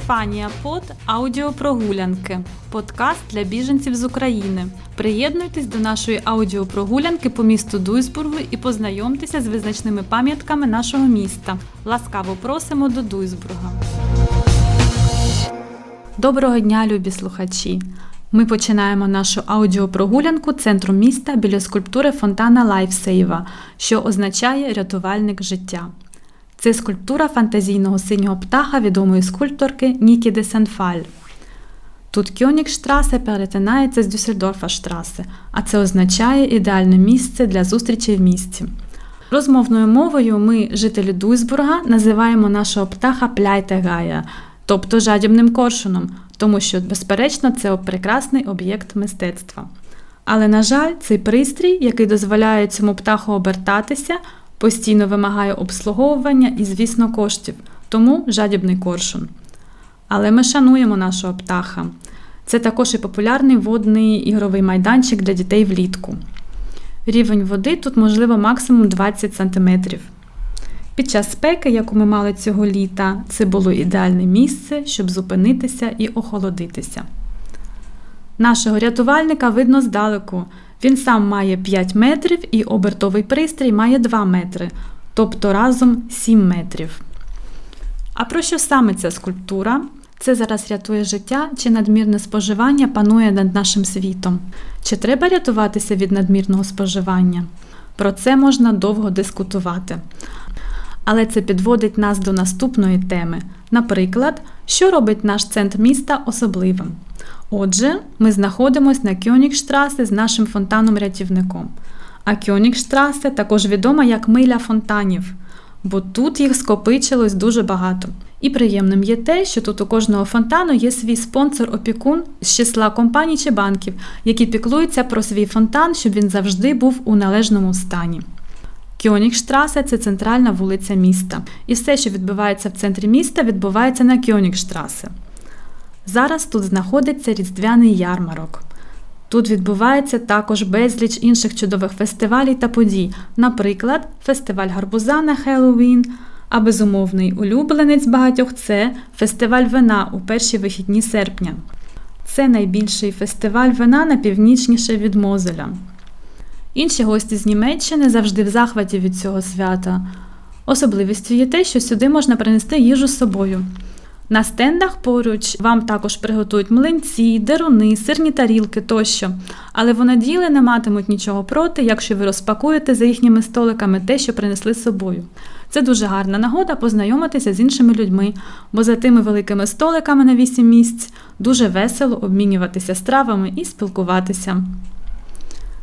Стефанія Пот Аудіопрогулянки. Подкаст для біженців з України. Приєднуйтесь до нашої аудіопрогулянки по місту Дуйсбургу і познайомтеся з визначними пам'ятками нашого міста. Ласкаво просимо до Дуйсбурга. Доброго дня, любі слухачі! Ми починаємо нашу аудіопрогулянку центру міста біля скульптури фонтана Лайфсейва, що означає рятувальник життя. Це скульптура фантазійного синього птаха відомої скульпторки Нікі де Сенфаль. Тут Кьонігштрасе перетинається з Дюссельдорфа-штрасе, а це означає ідеальне місце для зустрічі в місті. Розмовною мовою ми, жителі Дуйсбурга, називаємо нашого птаха пляйтегая, тобто жадібним коршуном, тому що, безперечно, це прекрасний об'єкт мистецтва. Але, на жаль, цей пристрій, який дозволяє цьому птаху обертатися, постійно вимагає обслуговування і, звісно, коштів, тому жадібний коршун. Але ми шануємо нашого птаха. Це також і популярний водний ігровий майданчик для дітей влітку. Рівень води тут, можливо, максимум 20 см. Під час спеки, яку ми мали цього літа, це було ідеальне місце, щоб зупинитися і охолодитися. Нашого рятувальника видно здалеку. Він сам має 5 метрів і обертовий пристрій має 2 метри, тобто разом 7 метрів. А про що саме ця скульптура? Це зараз рятує життя чи надмірне споживання панує над нашим світом? Чи треба рятуватися від надмірного споживання? Про це можна довго дискутувати. Але це підводить нас до наступної теми. Наприклад, що робить наш центр міста особливим? Отже, ми знаходимося на Кьонігштрасе з нашим фонтаном-рятівником. А Кьонігштрасе також відома як миля фонтанів, бо тут їх скопичилось дуже багато. І приємним є те, що тут у кожного фонтану є свій спонсор-опікун з числа компаній чи банків, які піклуються про свій фонтан, щоб він завжди був у належному стані. Кьонігштрасе це центральна вулиця міста. І все, що відбувається в центрі міста, відбувається на Кьонігштрасе. Зараз тут знаходиться різдвяний ярмарок. Тут відбувається також безліч інших чудових фестивалів та подій, наприклад, фестиваль гарбуза на Хеллоуін, а безумовний улюбленець багатьох це фестиваль вина у перші вихідні серпня. Це найбільший фестиваль вина найпівнічніше від Мозеля. Інші гості з Німеччини завжди в захваті від цього свята. Особливістю є те, що сюди можна принести їжу з собою. На стендах поруч вам також приготують млинці, деруни, сирні тарілки тощо, але воноділи не матимуть нічого проти, якщо ви розпакуєте за їхніми столиками те, що принесли з собою. Це дуже гарна нагода познайомитися з іншими людьми, бо за тими великими столиками на 8 місць дуже весело обмінюватися стравами і спілкуватися.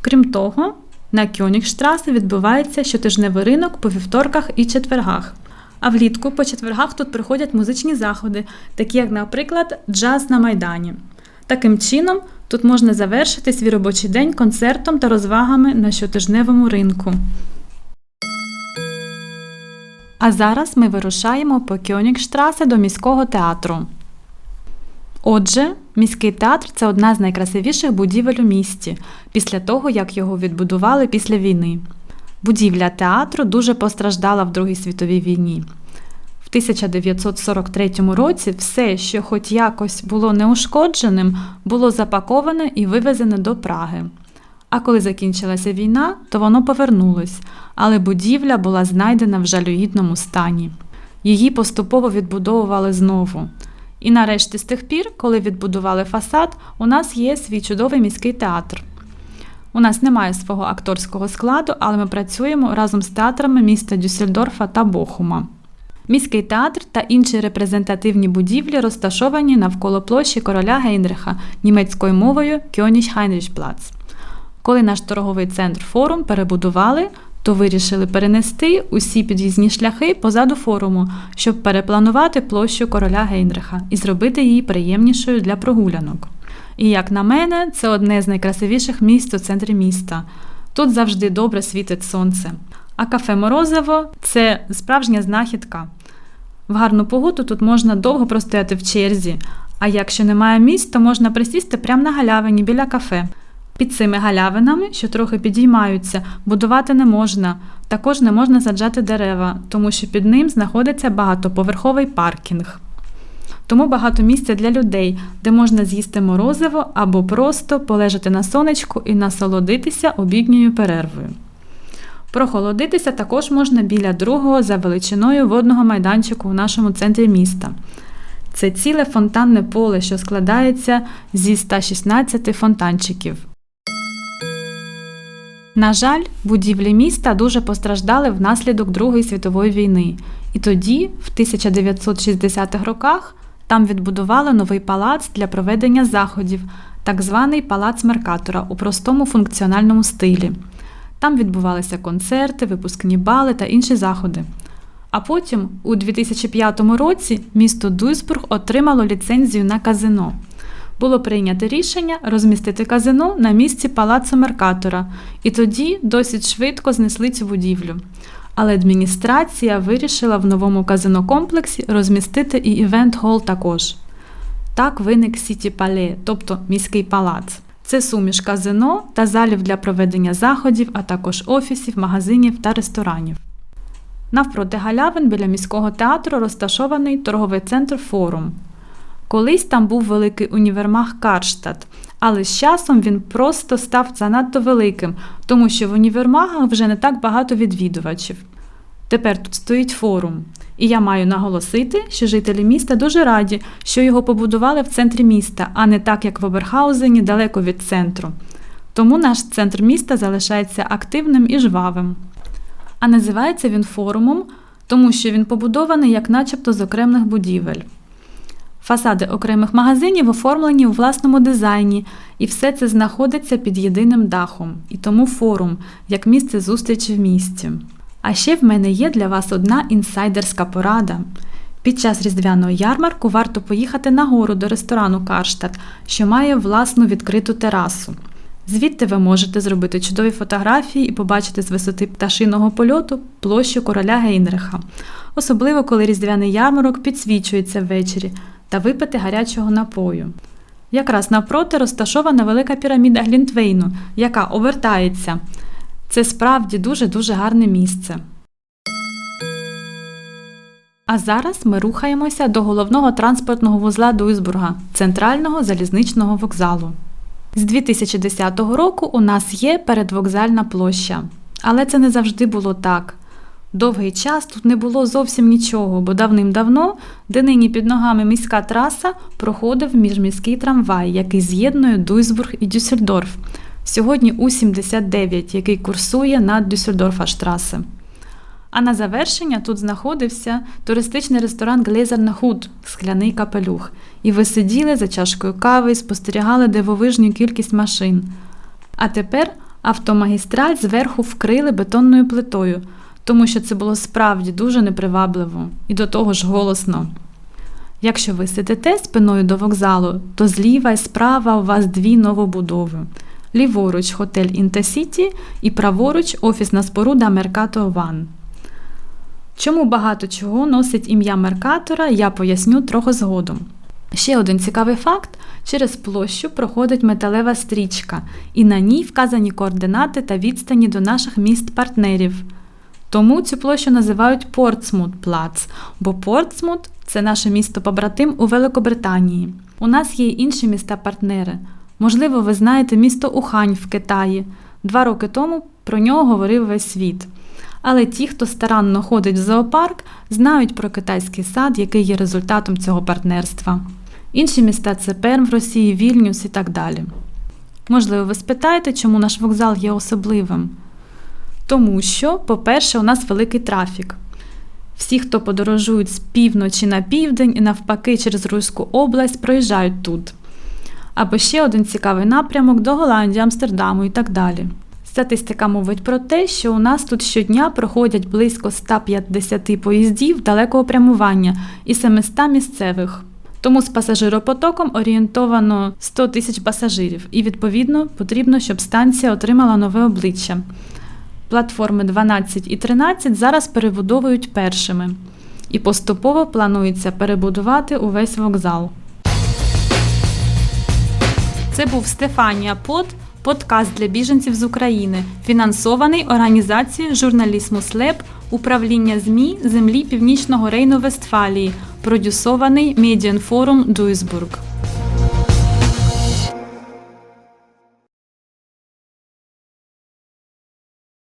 Крім того, на Кьонігштрасе відбувається щотижневий ринок по вівторках і четвергах. А влітку по четвергах тут приходять музичні заходи, такі як, наприклад, джаз на Майдані. Таким чином, тут можна завершити свій робочий день концертом та розвагами на щотижневому ринку. А зараз ми вирушаємо по Кьонігштрасе до міського театру. Отже, міський театр це одна з найкрасивіших будівель у місті, після того, як його відбудували після війни. Будівля театру дуже постраждала в Другій світовій війні. В 1943 році все, що хоч якось було неушкодженим, було запаковане і вивезене до Праги. А коли закінчилася війна, то воно повернулось, але будівля була знайдена в жалюгідному стані. Її поступово відбудовували знову. І нарешті з тих пір, коли відбудували фасад, у нас є свій чудовий міський театр. У нас немає свого акторського складу, але ми працюємо разом з театрами міста Дюссельдорфа та Бохума. Міський театр та інші репрезентативні будівлі розташовані навколо площі короля Гейнриха німецькою мовою Кьоніч Хайнрічплац. Коли наш торговий центр форум перебудували, то вирішили перенести усі під'їзні шляхи позаду форуму, щоб перепланувати площу короля Гейнриха і зробити її приємнішою для прогулянок. І як на мене, це одне з найкрасивіших місць у центрі міста. Тут завжди добре світить сонце. А кафе Морозиво це справжня знахідка. В гарну погоду тут можна довго простояти в черзі, а якщо немає місць, то можна присісти прямо на галявині біля кафе. Під цими галявинами, що трохи підіймаються, будувати не можна. Також не можна саджати дерева, тому що під ним знаходиться багатоповерховий паркінг. Тому багато місця для людей, де можна з'їсти морозиво або просто полежати на сонечку і насолодитися обідньою перервою. Прохолодитися також можна біля другого за величиною водного майданчику у нашому центрі міста. Це ціле фонтанне поле, що складається зі 116 фонтанчиків. На жаль, будівлі міста дуже постраждали внаслідок Другої світової війни, і тоді, в 1960-х роках, там відбудували новий палац для проведення заходів, так званий палац Меркатора у простому функціональному стилі. Там відбувалися концерти, випускні бали та інші заходи. А потім, у 2005 році, місто Дуйсбург отримало ліцензію на казино. Було прийнято рішення розмістити казино на місці палацу Меркатора, і тоді досить швидко знесли цю будівлю. Але адміністрація вирішила в новому казино-комплексі розмістити і івент-хол також. Так виник Сіті Пале, тобто міський палац. Це суміш казино та залів для проведення заходів, а також офісів, магазинів та ресторанів. Навпроти галявин біля міського театру розташований торговий центр Форум. Колись там був великий універмаг Карштадт, але з часом він просто став занадто великим, тому що в універмагах вже не так багато відвідувачів. Тепер тут стоїть форум. І я маю наголосити, що жителі міста дуже раді, що його побудували в центрі міста, а не так, як в Оберхаузені, далеко від центру. Тому наш центр міста залишається активним і жвавим. А називається він форумом, тому що він побудований як начебто з окремих будівель. Фасади окремих магазинів оформлені у власному дизайні, і все це знаходиться під єдиним дахом, і тому форум як місце зустрічі в місті. А ще в мене є для вас одна інсайдерська порада. Під час різдвяного ярмарку варто поїхати нагору до ресторану Карштадт, що має власну відкриту терасу. Звідти ви можете зробити чудові фотографії і побачити з висоти пташиного польоту площу короля Гейнриха, особливо коли різдвяний ярмарок підсвічується ввечері, та випити гарячого напою. Якраз навпроти розташована велика піраміда Глінтвейну, яка обертається. Це справді дуже-дуже гарне місце. А зараз ми рухаємося до головного транспортного вузла Дуйсбурга центрального залізничного вокзалу. З 2010 року у нас є передвокзальна площа, але це не завжди було так. Довгий час тут не було зовсім нічого, бо давним-давно, де нині під ногами міська траса, проходив міжміський трамвай, який з'єднує Дуйсбург і Дюссельдорф. Сьогодні У-79, який курсує над Дюссельдорфа-штрасе. А на завершення тут знаходився туристичний ресторан Глезерна Худ скляний капелюх. І ви сиділи за чашкою кави і спостерігали дивовижну кількість машин. А тепер автомагістраль зверху вкрили бетонною плитою, тому що це було справді дуже непривабливо і до того ж голосно. Якщо ви сидите спиною до вокзалу, то зліва і справа у вас дві новобудови. Ліворуч готель Інтасіті і праворуч офісна споруда Меркато Ван. Чому багато чого носить ім'я Меркатора, я поясню трохи згодом. Ще один цікавий факт: через площу проходить металева стрічка, і на ній вказані координати та відстані до наших міст-партнерів. Тому цю площу називають Портсмут Плац, бо Портсмут це наше місто побратим у Великобританії. У нас є інші міста-партнери. Можливо, ви знаєте місто Ухань в Китаї. Два роки тому про нього говорив весь світ. Але ті, хто старанно ходить в зоопарк, знають про китайський сад, який є результатом цього партнерства. Інші міста це Перм в Росії, Вільнюс і так далі. Можливо, ви спитаєте, чому наш вокзал є особливим? Тому що, по-перше, у нас великий трафік. Всі, хто подорожують з півночі на південь і навпаки через Руську область, проїжджають тут. Або ще один цікавий напрямок до Голландії, Амстердаму і так далі. Статистика мовить про те, що у нас тут щодня проходять близько 150 поїздів далекого прямування і 700 місцевих. Тому з пасажиропотоком орієнтовано 100 тисяч пасажирів, і відповідно потрібно, щоб станція отримала нове обличчя. Платформи 12 і 13 зараз перебудовують першими, і поступово планується перебудувати увесь вокзал. Це був Стефанія Под, подкаст для біженців з України, фінансований організацією Журналісмус Леб Управління ЗМІ землі Північного Рейну Вестфалії, продюсований Медіанфорум Дуйсбург.